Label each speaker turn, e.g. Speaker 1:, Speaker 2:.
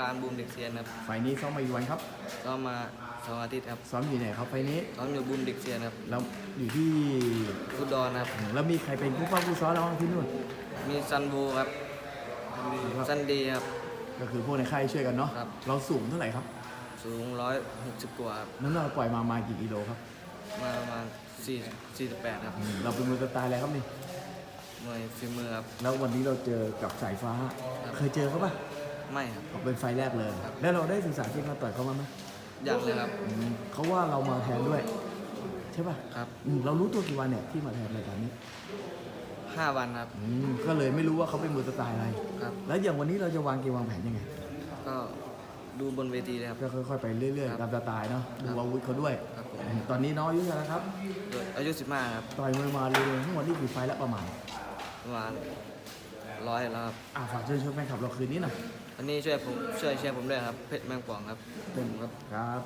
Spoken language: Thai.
Speaker 1: การบูมเด็กเซียนครับ
Speaker 2: ไฟล์นี้ซ้อมมาอีกวันครับ
Speaker 1: ก็มาสองอาทิตย์ครับ
Speaker 2: ซ้อมอยู่ไหนครับไฟล์นี้
Speaker 1: ซ้อมอยู่บูมเด็กเซียนครับ
Speaker 2: แล้วอยู่ที่
Speaker 1: ฟุตดอนครับ
Speaker 2: แล้วมีใครเป็นผู้ป้องผู้ซ้อมเราบ้างที่นู่น
Speaker 1: มีซันบูครับ ซันดีครับ
Speaker 2: ก็คือพวกในค่ายช่วยกันเนาะ
Speaker 1: ครับ
Speaker 2: เราสูงเท่าไหร่ครับ
Speaker 1: สูงร้อยหกสิบกว่าครับ
Speaker 2: น้ำหนักปล่อยมามากี่กิโลครับ
Speaker 1: มาประมาณสี่สี่สิบแปดครับ
Speaker 2: อืมเราเป็นมือสไตล์อะไรครับนี่
Speaker 1: มวยฝีมือครับ
Speaker 2: แล้ววันนี้เราเจอกับสายฟ้า เคยเจอเขาปะ
Speaker 1: ไม่ครับ
Speaker 2: ออกเป็นไฟล์แรกเลย
Speaker 1: ครับ
Speaker 2: แล้วเราได้ศึกษาเกมมาต่อยเขามาไหม
Speaker 1: ยังเลยครับ
Speaker 2: อืมเขาว่าเรามาแทนด้วย ใช่ปะ
Speaker 1: ครับ
Speaker 2: อืมเรารู้ตัวกี่วันเนี่ยที่มาแทนรายการนี้
Speaker 1: ห้าวันครับ
Speaker 2: อืมก็เลยไม่รู้ว่าเขาเป็นมือสไตล์อะไร
Speaker 1: ครับ
Speaker 2: แล้วอย่างวันนี้เราจะวางเกมวางแผนยังไง
Speaker 1: ก็ดูบนเวทีเลยครับ
Speaker 2: ก็ค่อยๆไปเรื่อย
Speaker 1: ครับ
Speaker 2: ๆตามสไตล์เนาะดูอาวุธเขาด้วย
Speaker 1: ครับผม
Speaker 2: ตอนนี้น้องอายุเท่าไหร่แล้วครับ
Speaker 1: อายุสิบห้าครับ
Speaker 2: ต่อยมวยมาเรื่อยๆทั้งหมดนี่กี่ไฟล์แล้วประมาณ
Speaker 1: ประมาณร้อยแล้วครับ
Speaker 2: อ่าฝากเชิญชวนแฟนคลับเราคืนนี้หน่อย
Speaker 1: อันนี้ช่วยผมช่วยเชียร์ผมด้วยครับเพชรแมงป่องครับ
Speaker 2: เป็นครับ ครับ